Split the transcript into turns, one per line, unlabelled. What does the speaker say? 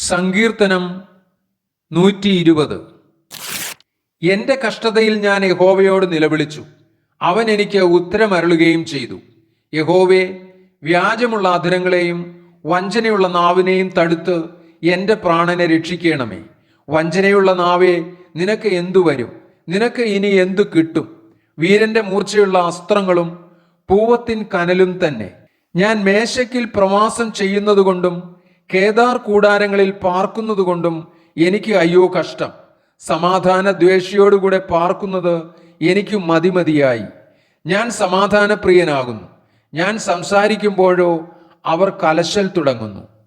സങ്കീർത്തനം നൂറ്റി ഇരുപത് എന്റെ കഷ്ടതയിൽ ഞാൻ യഹോവയോട് നിലവിളിച്ചു. അവൻ എനിക്ക് ഉത്തരമരുളുകയും ചെയ്തു. യഹോവെ വ്യാജമുള്ള അധരങ്ങളെയും വഞ്ചനയുള്ള നാവിനെയും തടുത്ത് എന്റെ പ്രാണനെ രക്ഷിക്കണമേ. വഞ്ചനയുള്ള നാവേ നിനക്ക് എന്തു വരും? നിനക്ക് ഇനി എന്തു കിട്ടും? വീരന്റെ മൂർച്ചയുള്ള അസ്ത്രങ്ങളും പൂവത്തിൻ കനലും തന്നെ. ഞാൻ മേശയ്ക്കിൽ പ്രവാസം ചെയ്യുന്നതുകൊണ്ടും കേദാർ കൂടാരങ്ങളിൽ പാർക്കുന്നതുകൊണ്ടും എനിക്ക് അയ്യോ കഷ്ടം. സമാധാന ദ്വേഷിയോടുകൂടെ പാർക്കുന്നത് എനിക്ക് മതിമതിയായി. ഞാൻ സമാധാനപ്രിയനാകുന്നു. ഞാൻ സംസാരിക്കുമ്പോഴോ അവർ കലശൽ തുടങ്ങുന്നു.